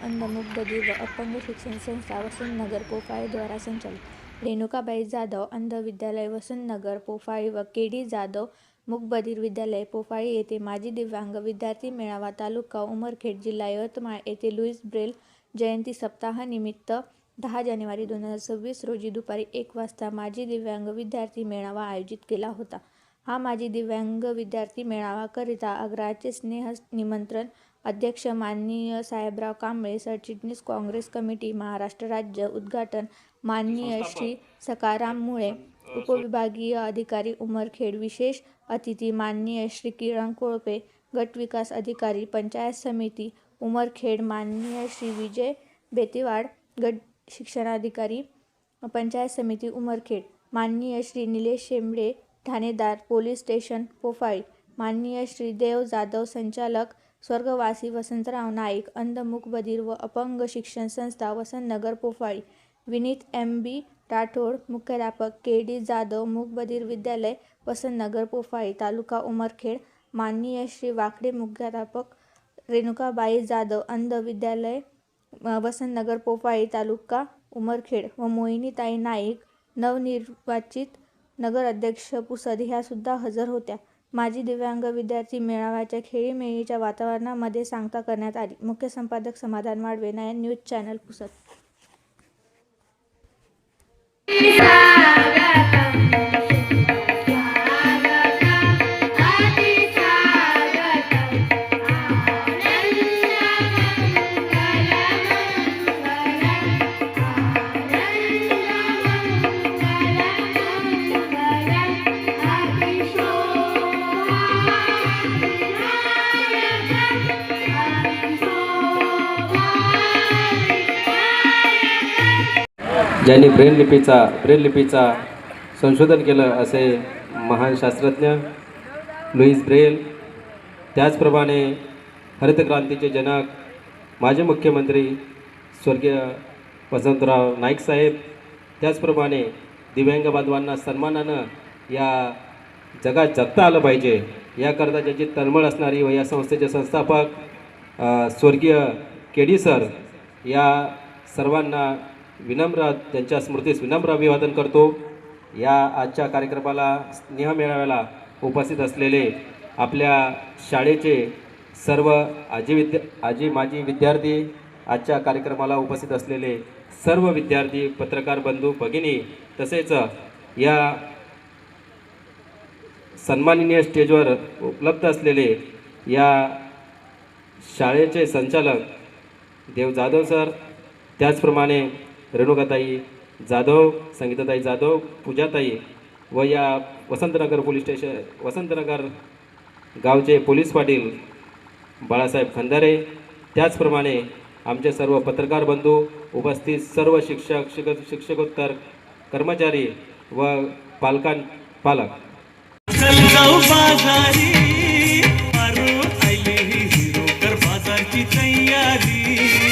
अपंग शिक्षण संस्था वसंतनगर पोफाळीद्वारा संचालित. रेणुकाबाई जाधव अंध विद्यालय वसंतनगर पोफाळी व के डी जाधव मुकबधीर विद्यालय पोफाळी येथे माजी दिव्यांग विद्यार्थी मेळावा तालुका उमरखेड जिल्हा यवतमाळ येथे लुईस ब्रेल जयंती सप्ताहानिमित्त दहा जानेवारी दोन हजार सव्वीस रोजी दुपारी एक वाजता माजी दिव्यांग विद्यार्थी मेळावा आयोजित केला होता. हा माजी दिव्यांग विद्यार्थी मेळावाकरिता आग्रहाचे स्नेह निमंत्रण अध्यक्ष माननीय साहेबराव कांबळे सरचिटणीस काँग्रेस कमिटी महाराष्ट्र राज्य उद्घाटन माननीय श्री सकाराम मुळे उपविभागीय अधिकारी उमरखेड विशेष अतिथी माननीय श्री किरण कोळपे गट विकास अधिकारी पंचायत समिती उमरखेड माननीय श्री विजय बेतेवाड गट शिक्षणाधिकारी पंचायत समिती उमरखेड माननीय श्री निलेश शेंबडे ठाणेदार पोलीस स्टेशन पोफाळी माननीय श्री देव जाधव संचालक स्वर्गवासी वसंतराव नाईक अंध मूकबधीर व अपंग शिक्षण संस्था वसंतनगर पोफाळी विनीत एम बी राठोड मुख्याध्यापक के डी जाधव मुखबधीर विद्यालय वसंतनगर पोफाळी तालुका उमरखेड माननीय श्री वाकडे मुख्याध्यापक रेणुकाबाई जाधव अंध विद्यालय अ, वसंतनगर पोफाळी तालुका उमरखेड व मोहिनीताई नाईक नवनिर्वाचित नगराध्यक्ष पुसद ह्या सुद्धा हजर होत्या. माजी दिव्यांग विद्यार्थी मेळाव्याच्या खेळीमेळीच्या वातावरणामध्ये सांगता करण्यात आली. मुख्य संपादक समाधान माडवे नयन न्यूज चॅनल पुसद ज्यांनी ब्रेल लिपीचा ब्रेल लिपीचा संशोधन केलं असे महान शास्त्रज्ञ लुईस ब्रेल त्याचप्रमाणे हरितक्रांतीचे जनक माजी मुख्यमंत्री स्वर्गीय वसंतराव नाईक साहेब त्याचप्रमाणे दिव्यांग बांधवांना सन्मानानं या जगात जगता आलं पाहिजे याकरता ज्याची तळमळ असणारी व या संस्थेचे संस्थापक स्वर्गीय केडी सर या सर्वांना विनम्र त्यांच्या स्मृतीस विनम्र अभिवादन करतो. या आजच्या कार्यक्रमाला स्नेह मेळाव्याला उपस्थित असलेले आपल्या शाळेचे सर्व आजी विद्या आजी माजी विद्यार्थी आजच्या कार्यक्रमाला उपस्थित असलेले सर्व विद्यार्थी पत्रकार बंधू भगिनी तसेच या सन्माननीय स्टेजवर उपलब्ध असलेले या शाळेचे संचालक देव जाधव सर त्याचप्रमाणे रेणुकाताई जाधव संगीताताई जाधव पूजाताई व या वसंतनगर पोलीस स्टेशन वसंतनगर गावचे पोलीस पाटील बाळासाहेब खंदारे. त्याचप्रमाणे आमचे सर्व पत्रकार बंधू उपस्थित सर्व शिक्षक शिक शिक्षकोत्तर कर्मचारी व पालकां पालक. तयारी.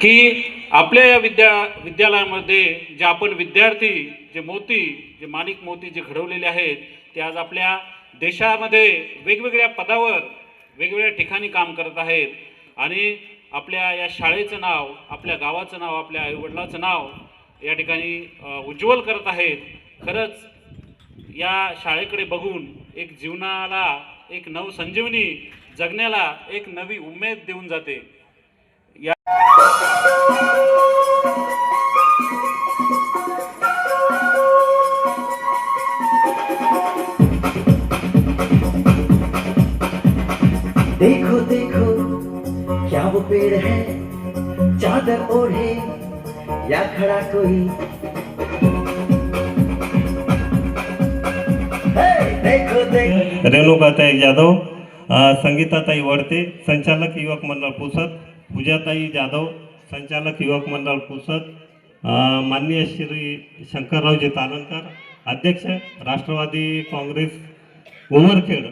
की आपल्या या विद्या विद्यालयामध्ये जे आपण विद्यार्थी जे मोती जे माणिक मोती जे घडवलेले आहेत ते आज आपल्या देशामध्ये वेगवेगळ्या पदावर वेगवेगळ्या ठिकाणी काम करत आहेत. आणि आपल्या या शाळेचं नाव आपल्या गावाचं नाव आपल्या आईवडिलाचं नाव या ठिकाणी उज्ज्वल करत आहेत. खरंच या शाळेकडे बघून एक जीवनाला एक नवसंजीवनी जगण्याला एक नवी उमेद देऊन जाते. देखो देखो, क्या वो पेड़ है? चादर ओढ़े या खड़ा कोई? रेणुकाताई जाधव संगीताताई वडते संचालक युवक मंडळ पुसद पूजाताई जाधव संचालक युवक मंडळ पुसद माननीय श्री शंकररावजी तालनकर अध्यक्ष राष्ट्रवादी काँग्रेस उमरखेड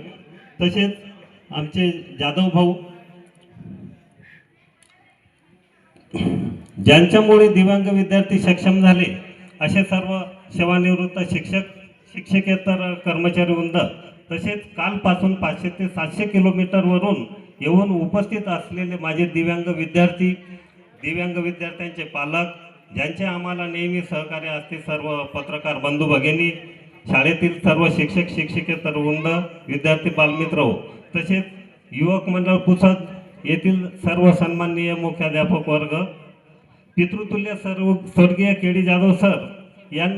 तसेच आमचे जाधव भाऊ. ज्यांच्यामुळे दिव्यांग विद्यार्थी सक्षम झाले असे सर्व सेवानिवृत्त शिक्षक शिक्षकेतर कर्मचारी वृंद तसेच कालपासून पाचशे ते सातशे किलोमीटरवरून येऊन उपस्थित असलेले माझे दिव्यांग विद्यार्थी दिव्यांग विद्यार्थ्यांचे पालक ज्यांचे आम्हाला नेहमी सहकार्य असते सर्व पत्रकार बंधू भगिनी शाळेतील सर्व शिक्षक शिक्षकेतर वृंद विद्यार्थी बालमित्र हो. तसेच युवक मंडळ पुसद येथील सर्व सन्माननीय मुख्याध्यापक वर्ग पितृतुल्य सर्व स्वर्गीय केडी जाधव सर यांना